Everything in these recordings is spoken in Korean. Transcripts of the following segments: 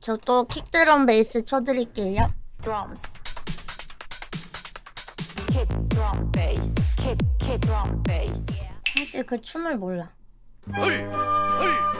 저 또 킥드럼 베이스 쳐드릴게요. drums. Kick drum bass. Kick kick drum bass. 사실 그 춤을 몰라. 허리 허리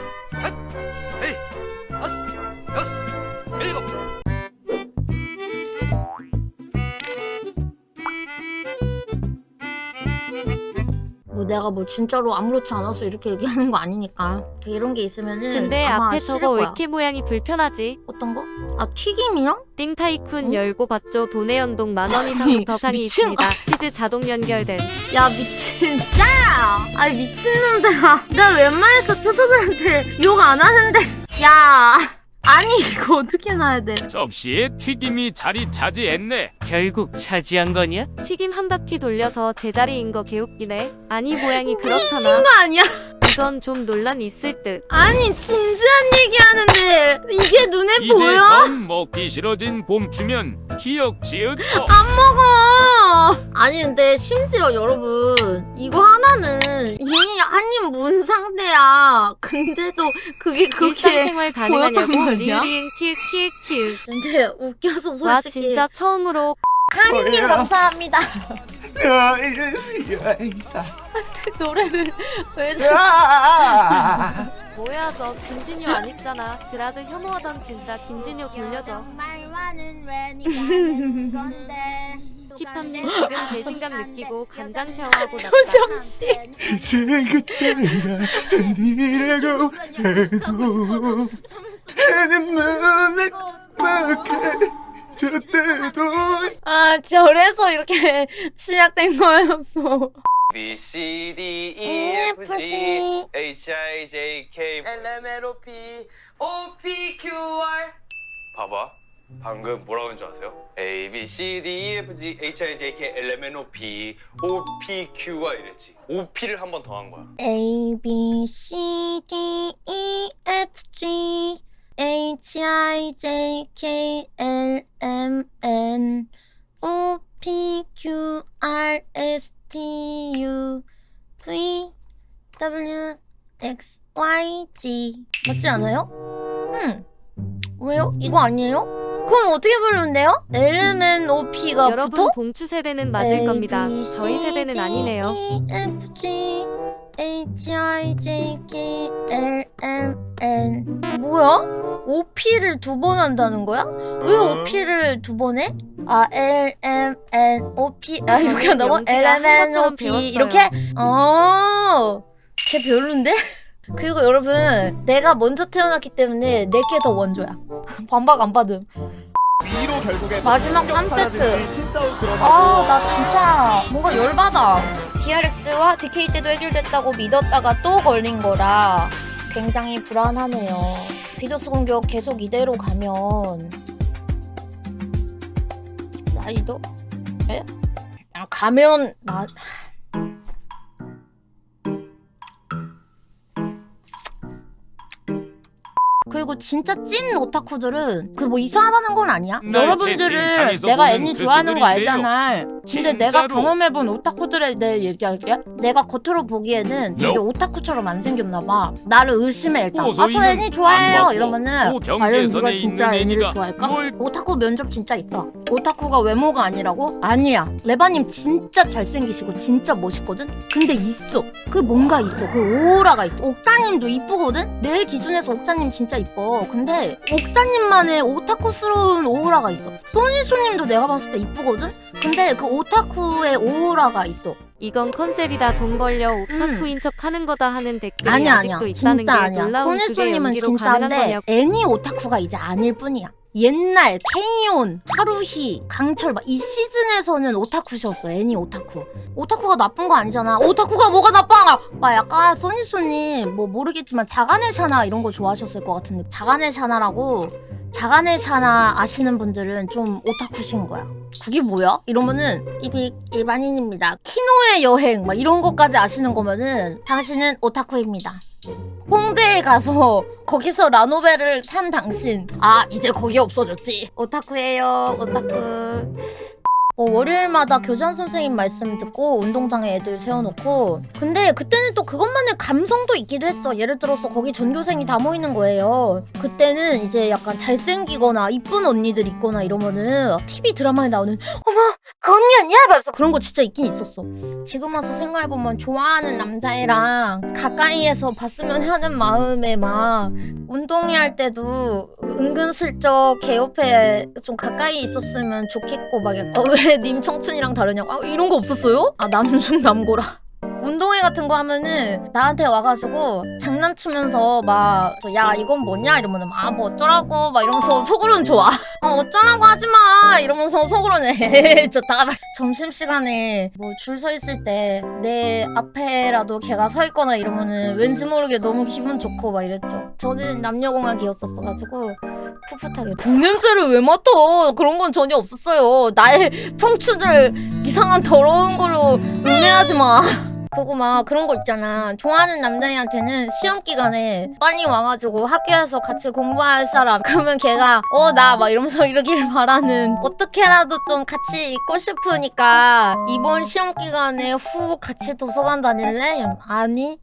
내가 뭐 진짜로 아무렇지 않아서 이렇게 얘기하는 거 아니니까. 이런 게 있으면은 근데 아마 앞에 싫을 저거 왜 거야. 이렇게 모양이 불편하지? 어떤 거? 아 튀김이요? 띵타이쿤 어? 열고 봤죠. 돈의 연동 만원 아니, 이상부터 상이 미친 있습니다. 퀴즈 자동 연결됨. 야 미친 야! 아이 미친놈들아 나 웬만해서 투수들한테 욕 안 하는데 야 아니 이거 어떻게 놔야 돼 접시에 튀김이 자리 차지했네. 결국 차지한 거냐? 튀김 한 바퀴 돌려서 제자리인 거 개웃기네. 아니 모양이 미친 그렇잖아. 거 아니야? 이건 좀 논란 있을 듯. 아니 진지한 얘기하는데 이게 눈에 이제 보여? 전 먹기 싫어진 봄추면 기억 지읒 어. 안 먹어 아니 근데 심지어 여러분 이거 하나는 이미 한입 문 상태야 근데도 그게 그렇게 일상생활 가능하냐고 보였단 말이야? 리을이응 키키키. 근데 웃겨서 솔직히 와 진짜 처음으로 하리님 감사합니다 위해서 노래를 왜 저... 뭐야 너 김진효 안 입잖아. 지라드 혐오하던 진짜 김진효 돌려줘. 힙합님 지금 배신감 느끼고 간장 샤워하고. 표정씨 이제 그때가 아니라고 해도 무색 먹게 저 때도. 아 저래서 이렇게 시작된 거였어. B C D E F G. H I J K. L M N O P O P Q R. 봐봐 방금 뭐라고 했는 줄 아세요? A B C D E F G H I J K L M N O P O P Q R 이랬지 O P를 한 번 더 한 거야 A B C D E F G H I J K L M N O P Q R S T U V W X Y Z 맞지 않아요? 음 왜요? 이거 아니에요? 그럼 어떻게 부르는데요? L M N O P가 여러분 붙어? 봉추 세대는 맞을 겁니다. 저희 세대는 아니네요. F G H I J K L M N 뭐야? O P를 두 번 한다는 거야? 왜 O P를 두 번 해? 아 L M N O P 아 이렇게 한다고? 영지가 L M N O 한국처럼 P 배웠어요. 이렇게? 어, 걔 별론데? 그리고 여러분 내가 먼저 태어났기 때문에 내게 더 원조야. 반박 안 받음. B로 결국에 마지막 충격 3세트. 받아들이기 신짜로 들어가고 아, 나 진짜 뭔가 열받아. DRX와 DK 때도 해결됐다고 믿었다가 또 걸린 거라 굉장히 불안하네요. 디도스 공격 계속 이대로 가면 라이더? 에? 아, 가면 나 그리고 진짜 찐 오타쿠들은 그 뭐 이상하다는 건 아니야. 날 채팅창에서 내가 보는 애니 좋아하는 거. 알잖아. 근데 내가 진짜로. 경험해본 오타쿠들에 대해 얘기할게. 내가 겉으로 보기에는 되게 Nope. 오타쿠처럼 안 생겼나 봐. 나를 의심해 일단. 아저 호소이는 애니 좋아해요. 이러면은 그 과연 경계선에 누가 진짜 애니를 좋아할까? 뭘- 오타쿠 면접 진짜 있어. 오타쿠가 외모가 아니라고? 아니야. 레바님 진짜 잘생기시고 진짜 멋있거든? 근데 있어. 그 뭔가 있어. 그 오라가 있어. 옥자님도 이쁘거든? 내 기준에서 옥자님 진짜 이뻐. 근데 옥자님만의 오타쿠스러운 오라가 있어. 소니쇼님도 내가 봤을 때 이쁘거든? 근데 그 오타쿠의 오라가 있어. 이건 컨셉이다 돈 벌려 오타쿠인 척 하는 거다 하는 댓글이 음. 아니야 아직도 아니야. 있다는 진짜 게 아니야. 놀라운 그게 소니쇼님은 연기로 가능한 진짜인데 거냐고. 애니 오타쿠가 이제 아닐 뿐이야. 옛날 케이온, 하루히, 강철 막 이 시즌에서는 오타쿠셨어. 애니 오타쿠. 오타쿠가 나쁜 거 아니잖아. 오타쿠가 뭐가 나빠? 막 약간 소니쇼님 뭐 모르겠지만 자가네 샤나 이런 거 좋아하셨을 것 같은데 자가네 샤나라고 자가네 샤나 아시는 분들은 좀 오타쿠신 거야. 그게 뭐야? 이러면은 이비 일반인입니다. 키노의 여행 막 이런 것까지 아시는 거면은 당신은 오타쿠입니다. 홍대에 가서 거기서 라노벨을 산 당신. 아 이제 거기 없어졌지. 오타쿠예요 오타쿠 어, 월요일마다 교장 선생님 말씀 듣고 운동장에 애들 세워놓고. 근데 그때는 또 그것만의 감성도 있기도 했어. 예를 들어서 거기 전교생이 다 모이는 거예요. 그때는 이제 약간 잘생기거나 이쁜 언니들 있거나 이러면은 TV 드라마에 나오는 어머 그 언니 아니야? 막 그런 거 진짜 있긴 있었어. 지금 와서 생각해보면 좋아하는 남자애랑 가까이에서 봤으면 하는 마음에 막 운동회 할 때도 은근슬쩍 걔 옆에 좀 가까이 있었으면 좋겠고 막 약간. 왜님 청춘이랑 다르냐고 아 이런 거 없었어요? 아 남중 남고라 운동회 같은 거 하면은 나한테 와가지고 장난치면서 막 야 이건 뭐냐? 이러면은 아 뭐 어쩌라고? 막 이러면서 속으로는 좋아. 어 어쩌라고 하지마! 이러면서 속으로는 에헤헤 좋다가 막 점심시간에 뭐 줄 서 있을 때 내 앞에라도 걔가 서 있거나 이러면은 왠지 모르게 너무 기분 좋고 막 이랬죠. 저는 남녀공학이었었어가지고 풋풋하게 등냄새를 왜 맡아? 그런 건 전혀 없었어요. 나의 청춘을 이상한 더러운 걸로 음해하지 마 보고 막 그런 거 있잖아. 좋아하는 남자애한테는 시험 기간에 빨리 와가지고 학교에서 같이 공부할 사람. 그러면 걔가 어 나 막 이러면서 이러길 바라는. 어떻게라도 좀 같이 있고 싶으니까 이번 시험 기간에 후 같이 도서관 다닐래? 아니.